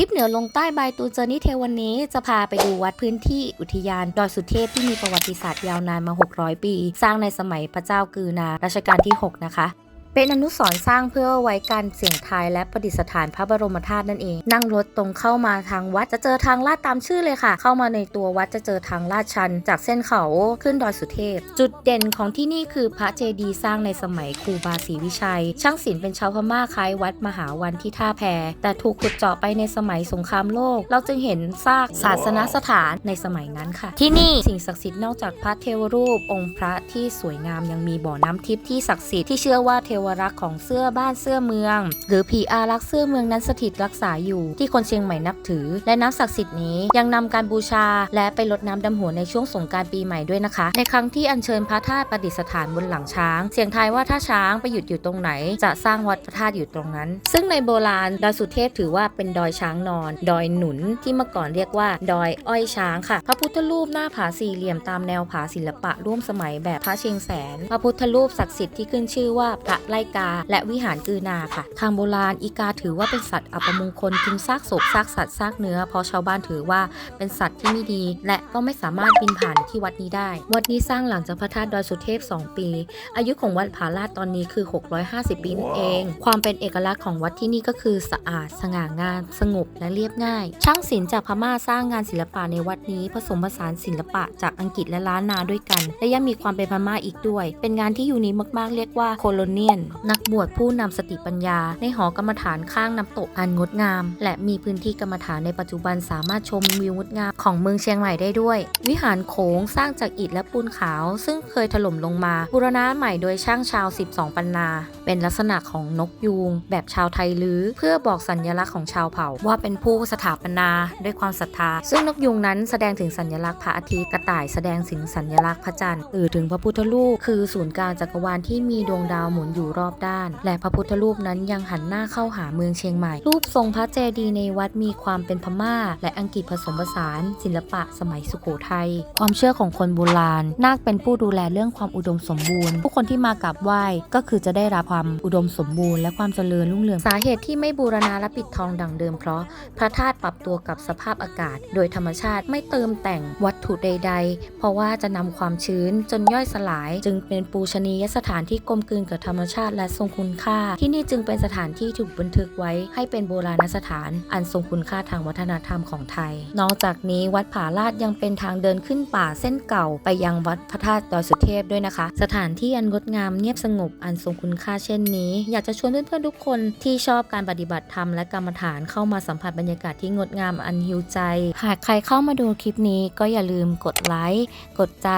ทริปเหนือลงใต้บายตูเจอร์นี่เทวันนี้จะพาไปดูวัดพื้นที่อุทยานดอยสุเทพที่มีประวัติศาสตร์ยาวนานมา 600 ปี สร้างในสมัยพระเจ้ากือนารัชกาลที่ 6 นะคะ เป็นอนุสรณ์สร้างเพื่อไว้การเสี่ยงทายและประดิษฐานพระบรมธาตุนั่นเอง นั่งรถตรงเข้ามาทางวัดจะเจอทางลาดตามชื่อเลยค่ะ เข้ามาในตัววัดจะเจอทางลาดชัน จากเส้นเขาขึ้นดอยสุเทพ จุดเด่นของที่นี่คือพระเจดีย์สร้างในสมัยครูบาศรีวิชัย ช่างศิลป์เป็นชาวพม่าคล้ายวัดมหาวันที่ท่าแพ แต่ถูกขุดเจาะไปในสมัยสงครามโลก เราจึงเห็นซากศาสนสถานในสมัยนั้นค่ะ ที่นี่สิ่งศักดิ์สิทธิ์นอกจากพระเทวรูป องค์พระที่สวยงามยังมีบ่อน้ำทิพย์ที่ศักดิ์สิทธิ์ที่เชื่อว่าเทวรักษ์ของเสื้อบ้านเสื้อเมือง หรือผีอารักษ์เสื้อเมืองนั้นสถิตรักษาอยู่ ที่คนเชียงใหม่นับถือ และน้ำศักดิ์สิทธิ์นี้ยังนำการบูชา และไปรดน้ำดำหัวในช่วงสงกรารปีใหม่ด้วยนะคะ ในครั้งที่อัญเชิญพระธาตุประดิษฐานบนหลังช้าง เสียงทายว่าถ้าช้างไปหยุดอยู่ตรงไหน จะสร้างวัดพระธาตุอยู่ตรงนั้น ซึ่งในโบราณดอยสุเทพถือว่าเป็นดอยช้างนอน ดอยหนุนที่เมื่อก่อนเรียกว่า ดอยอ้อยช้างค่ะ พระพุทธรูปหน้าผาสี่เหลี่ยมตามแนวผาศิลปะร่วมสมัยแบบพระเชียงแสน พระพุทธรูปศักดิ์สิทธิ์ที่ขึ้นชื่อว่าพระไล่กา และวิหารกือนาค่ะ ทางโบราณอีกาถือว่าเป็นสัตว์อัปมงคลกินซากศพซากสัตว์ซากเนื้อเพราะชาวบ้านถือว่าเป็นสัตว์ที่ไม่ดี และก็ไม่สามารถบินผ่านที่วัดนี้ได้ วัดนี้สร้างหลังจากพระธาตุดอยสุเทพ 2 ปี อายุของวัดผาลาดตอนนี้คือ 650 ปีนั่นเอง ความเป็นเอกลักษณ์ของวัดที่นี่ก็คือสะอาดสง่างามสงบและเรียบง่าย ช่างศิลป์จากพม่าสร้างงานศิลปะในวัดนี้ผสมผสานศิลปะจากอังกฤษและล้านนาด้วยกัน และยังมีความเป็นพม่าอีกด้วย เป็นงานที่ยูนิคมากๆ เรียกว่าโคโลเนียนนักบวชผู้นำสติปัญญา ในหอกรรมฐานข้างน้ำตกอันงดงาม และมีพื้นที่กรรมฐานในปัจจุบันสามารถชมวิวงดงามของเมืองเชียงใหม่ได้ด้วย วิหารโขงสร้างจากอิฐและปูนขาว ซึ่งเคยถล่มลงมา บูรณะใหม่โดยช่างชาว 12 ปันนา เป็นลักษณะของนกยูง แบบชาวไทยลือ เพื่อบอกสัญลักษณ์ของชาวเผ่า ว่าเป็นผู้สถาปนาด้วยความศรัทธา ซึ่งนกยูงนั้นแสดงถึงสัญลักษณ์พระอาทิตย์กระต่ายแสดงถึงสัญลักษณ์พระจันทร์สื่อถึงพระพุทธรูปคือศูนย์กลางจักรวาลที่มีดวงดาวหมุนอยู่รอบด้าน และพระพุทธรูปนั้นยังหันหน้าเข้าหาเมืองเชียงใหม่ รูปทรงพระเจดีย์ในวัดมีความเป็นพม่า และอังกฤษผสมผสาน ศิลปะสมัยสุโขทัยความเชื่อของคนโบราณ นาคเป็นผู้ดูแลเรื่องความอุดมสมบูรณ์ ผู้คนที่มากราบไหว้ก็คือจะได้รับความอุดมสมบูรณ์และความเจริญรุ่งเรืองสาเหตุที่ไม่บูรณาและปิดทองดังเดิมเพราะพระธาตุปรับตัวกับสภาพอากาศ โดยธรรมชาติไม่เติมแต่งวัตถุใด ๆ เพราะว่าจะนำความชื้นจนย่อยสลาย จึงเป็นปูชนียสถานที่กลมกลืนกับธรรมชาติและทรงคุณค่า ที่นี่จึงเป็นสถานที่ถูกบันทึกไว้ให้เป็นโบราณสถาน อันทรงคุณค่าทางวัฒนธรรมของไทย นอกจากนี้วัดผาลาดยังเป็นทางเดินขึ้นป่าเส้นเก่าไปยังวัดพระธาตุดอยสุเทพด้วยนะคะ สถานที่อันงดงามเงียบสงบอันทรงคุณค่าเช่นนี้ อยากจะชวนเพื่อนๆทุกคนที่ชอบการปฏิบัติธรรมและกรรมฐานเข้ามาสัมผัสบรรยากาศที่งดงามอันฮิวใจ หากใครเข้ามาดูคลิปนี้ก็อย่าลืมกดไลค์กดใจ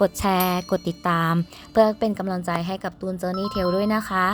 กดแชร์ กดติดตาม เพื่อเป็นกำลังใจให้กับตูนเจอร์นี่เทลด้วยนะคะ